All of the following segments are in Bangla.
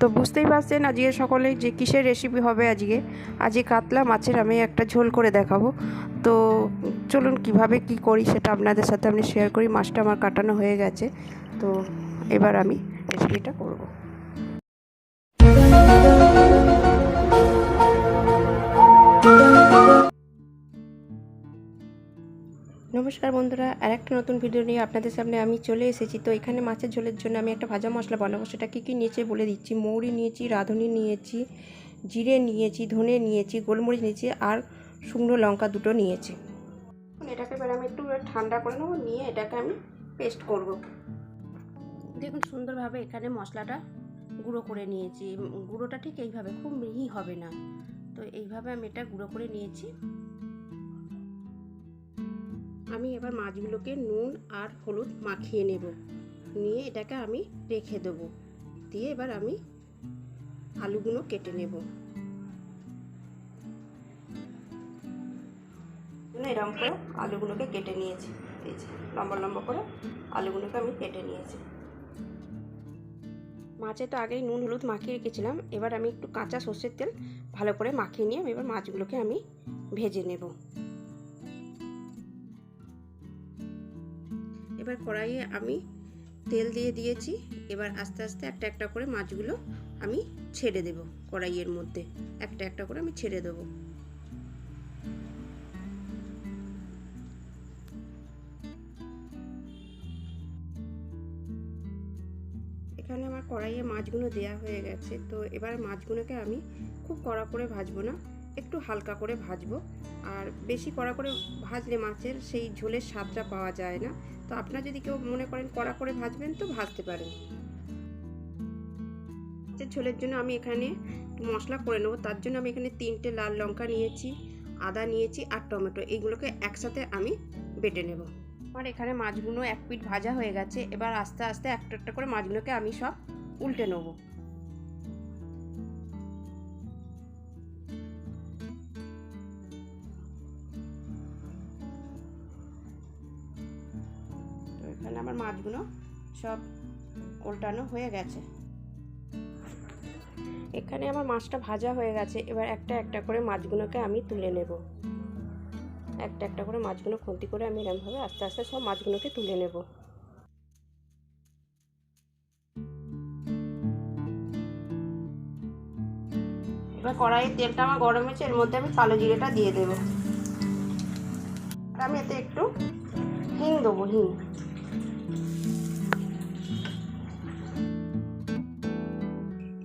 তো বুঝতেই পারছেন আজকে সকলে যে কিসের রেসিপি হবে আজকে। আজকে কাতলা মাছের আমি একটা ঝোল করে দেখাবো। তো চলুন কীভাবে কি করি সেটা আপনাদের সাথে আমি শেয়ার করি। মাছটা আমার কাটানো হয়ে গেছে। তো এবার আমি রেসিপিটা করব। নমস্কার বন্ধুরা আর একটা নতুন ভিডিও নিয়ে আপনাদের সামনে আমি চলে এসেছি। তো এখানে মাছের ঝোলের জন্য আমি একটা ভাজা মশলা বানাবো, সেটা কী কী নিয়েছি বলে দিচ্ছি। মৌরি নিয়েছি, রাঁধুনি নিয়েছি, জিরে নিয়েছি, ধনে নিয়েছি, গোলমরিচ নিয়েছি, আর শুকনো লঙ্কা দুটো নিয়েছি। এটাকে এবার আমি একটু ঠান্ডা করে নেব, নিয়ে এটাকে আমি পেস্ট করব। দেখুন, সুন্দরভাবে এখানে মশলাটা গুঁড়ো করে নিয়েছি। গুঁড়োটা ঠিক এইভাবে, খুব মিহি হবে না। তো এইভাবে আমি এটা গুঁড়ো করে নিয়েছি। আমি এবার মাছগুলোকে নুন আর হলুদ মাখিয়ে নেব। নিয়ে এটাকে আমি রেখে দেবো। দিয়ে এবার আমি আলুগুলো কেটে নেব। এরকম করে আলুগুলোকে কেটে নিয়েছি। এই যে লম্বা লম্বা করে আলুগুলোকে আমি কেটে নিয়েছি। মাছে তো আগেই নুন হলুদ মাখিয়ে রেখেছিলাম। এবার আমি একটু কাঁচা সর্ষের তেল ভালো করে মাখিয়ে নিয়ে এবার মাছগুলোকে আমি ভেজে নেব। এবার কড়াইয়ে আমি তেল দিয়ে দিয়েছি। এবার আস্তে আস্তে একটা একটা করে মাছগুলো আমি ছেড়ে দেব কড়াইয়ের মধ্যে। একটা একটা করে আমি ছেড়ে দেবো। এখানে আমার কড়াইয়ে মাছগুলো দেয়া হয়ে গেছে। তো এবার মাছগুলোকে আমি খুব কড়া করে ভাজবো না, একটু হালকা করে ভাজবো। আর বেশি কড়া করে ভাজলে মাছের সেই ঝোলের স্বাদটা পাওয়া যায় না। তো আপনারা যদি কেউ মনে করেন কড়া করে ভাজবেন তো ভাজতে পারেন। ছোলের জন্য আমি এখানে মশলা করে নেব, তার জন্য আমি এখানে তিনটে লাল লঙ্কা নিয়েছি, আদা নিয়েছি আর টমেটো। এইগুলোকে একসাথে আমি বেটে নেব। আর এখানে মাছগুলো এক পিঠ ভাজা হয়ে গেছে, এবার আস্তে আস্তে একটা একটা করে মাছগুলোকে আমি সব উল্টে নেব। তো আমার মাছগুলো সব উল্টানো হয়ে গেছে। এখানে আমার মাছটা ভাজা হয়ে গেছে। এবার একটা একটা করে মাছগুলোকে আমি তুলে নেব। একটা একটা করে মাছগুলো খুন্তি করে আমি এরমভাবে আস্তে আস্তে সব মাছগুলোকে তুলে নেব। এবার কড়াইয়ের তেলটা আমার গরম হয়েছে, এর মধ্যে আমি কালো জিরেটা দিয়ে দেবো। আর আমি এতে একটু হিং দেবো, হিং।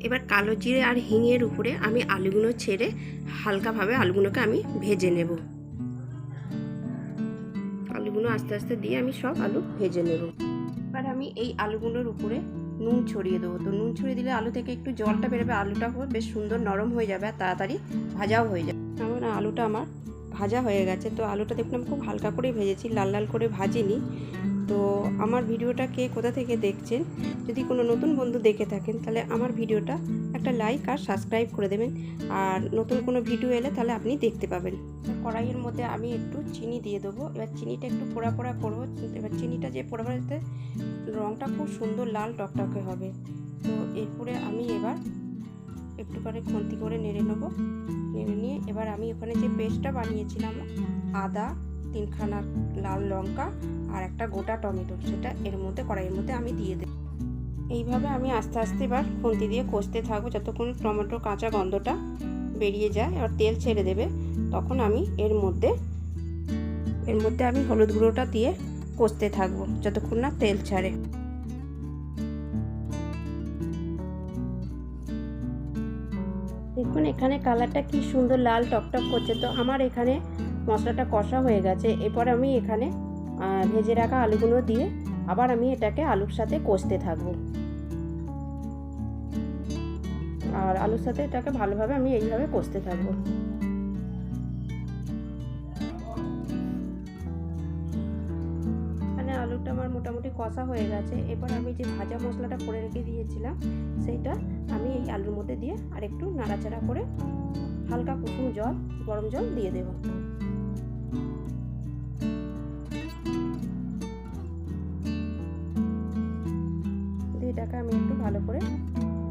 এবার কালো জিরে আর হিঙের উপরে আমি আলুগুলো ছেড়ে হালকাভাবে আলুগুলোকে আমি ভেজে নেব। আলুগুলো আস্তে আস্তে দিয়ে আমি সব আলু ভেজে নেব। এবার আমি এই আলুগুলোর উপরে নুন ছড়িয়ে দেবো। তো নুন ছড়িয়ে দিলে আলু থেকে একটু জলটা বেরোবে, আলুটা বেশ সুন্দর নরম হয়ে যাবে আর তাড়াতাড়ি ভাজাও হয়ে যাবে। আমার আলুটা আমার ভাজা হয়ে গেছে। তো আলুটা দেখুন আমি খুব হালকা করেই ভেজেছি, লাল লাল করে ভাজিনি। তো আমার ভিডিওটা কে কোথা থেকে দেখছেন, যদি কোনো নতুন বন্ধু দেখে থাকেন, তাহলে আমার ভিডিওটা একটা লাইক আর সাবস্ক্রাইব করে দেবেন। আর নতুন কোনো ভিডিও এলে তাহলে আপনি দেখতে পাবেন। কড়াইয়ের মধ্যে আমি একটু চিনি দিয়ে দেবো। এবার চিনিটা একটু পোড়া পোড়া করব। এবার চিনিটা যে পোড়া পোড়াতে রঙটা খুব সুন্দর লাল টকটকে হবে। তো এরপরে আমি এবার একটু করে খন্তি করে নেড়ে নেব। নেড়ে নিয়ে এবার আমি ওখানে যে পেস্টটা বানিয়েছিলাম, আদা, তিনখানা লাল লঙ্কা আর একটা গোটা টমেটো সেটা এর মধ্যে, কড়াইয়ের মধ্যে আমি দিয়ে দেব। এইভাবে আমি আস্তে আস্তে এবার খুন্তি দিয়ে কষতে থাকব যতক্ষণ টমেটো কাঁচা গন্ধটা বেরিয়ে যায় এবার তেল ছেড়ে দেবে, তখন আমি এর মধ্যে এর মধ্যে আমি হলুদ গুঁড়োটা দিয়ে কষতে থাকব যতক্ষণ না তেল ছাড়ে। দেখুন এখানে কালারটা কি সুন্দর, লাল টকটক করছে। তো আমার এখানে মশলাটা কষা হয়ে গেছে। এরপর আমি এখানে ভেজে রাখা আলুগুলো দিয়ে আবার আমি এটাকে আলুর সাথে কষতে থাকব। আর আলুর সাথে এটাকে ভালোভাবে আমি এইভাবে কষতে থাকব। মানে আলুটা আমার মোটামুটি কষা হয়ে গেছে। এবার আমি যে ভাজা মশলাটা করে রেখে দিয়েছিলাম, সেইটা আমি এই আলুর মধ্যে দিয়ে আর একটু নাড়াচাড়া করে হালকা কুসুম জল, গরম জল দিয়ে দেবো। ভালো করে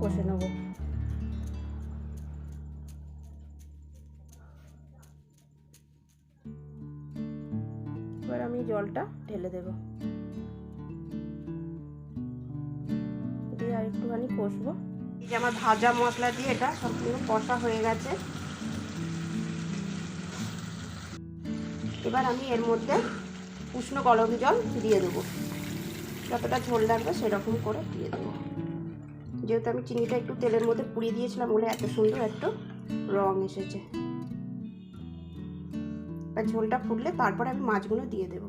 কষে নেব। এবার আমি জলটা ঢেলে দেব। দিয়ে আর একটুখানি কষবো। এই যে আমার ভাজা মশলা দিয়ে এটা সম্পূর্ণ কষা হয়ে গেছে। এবার আমি এর মধ্যে উষ্ণ গরম জল দিয়ে দেবো। যতটা ঝোল লাগবে সেরকম করে দিয়ে দেবো। যেহেতু আমি চিনিটা একটু তেলের মধ্যে পুড়িয়ে দিয়েছিলাম বলে এত সুন্দর একটু রং এসেছে। আর ঝোলটা ফুটলে তারপরে আমি মাছগুলো দিয়ে দেবো।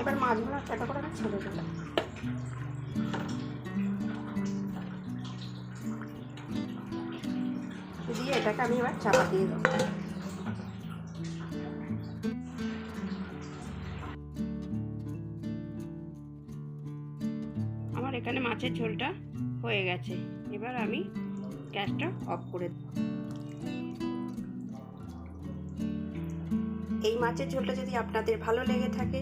এবার মাছগুলো একটা করে আমি ছেড়ে দেবো দিয়ে এটাকে আমি এবার চাপা দিয়ে দেবো। মাছের ঝোলটা হয়ে গেছে। এবার আমি গ্যাসটা অফ করে এই মাছের ঝোলটা যদি আপনাদের ভালো লেগে থাকে,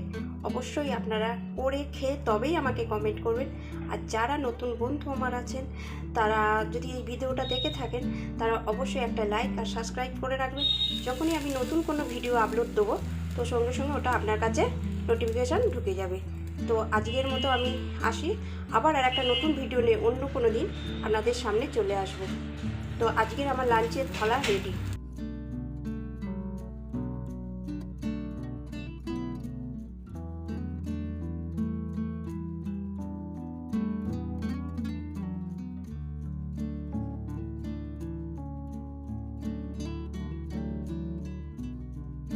অবশ্যই আপনারা করে খেয়ে তবেই আমাকে কমেন্ট করবেন। আর যারা নতুন বন্ধু আমার আছেন, তারা যদি এই ভিডিওটা দেখে থাকেন, তারা অবশ্যই একটা লাইক আর সাবস্ক্রাইব করে রাখবেন। যখনই আমি নতুন কোনো ভিডিও আপলোড দেবো, তো সঙ্গে সঙ্গে ওটা আপনার কাছে নোটিফিকেশান ঢুকে যাবে। তো আজকের মতো আমি আসি। আবার আর একটা নতুন ভিডিও নিয়ে অন্য কোনো দিন আপনাদের সামনে চলে আসব। তো আজকের আমার লাঞ্চের থালা রেডি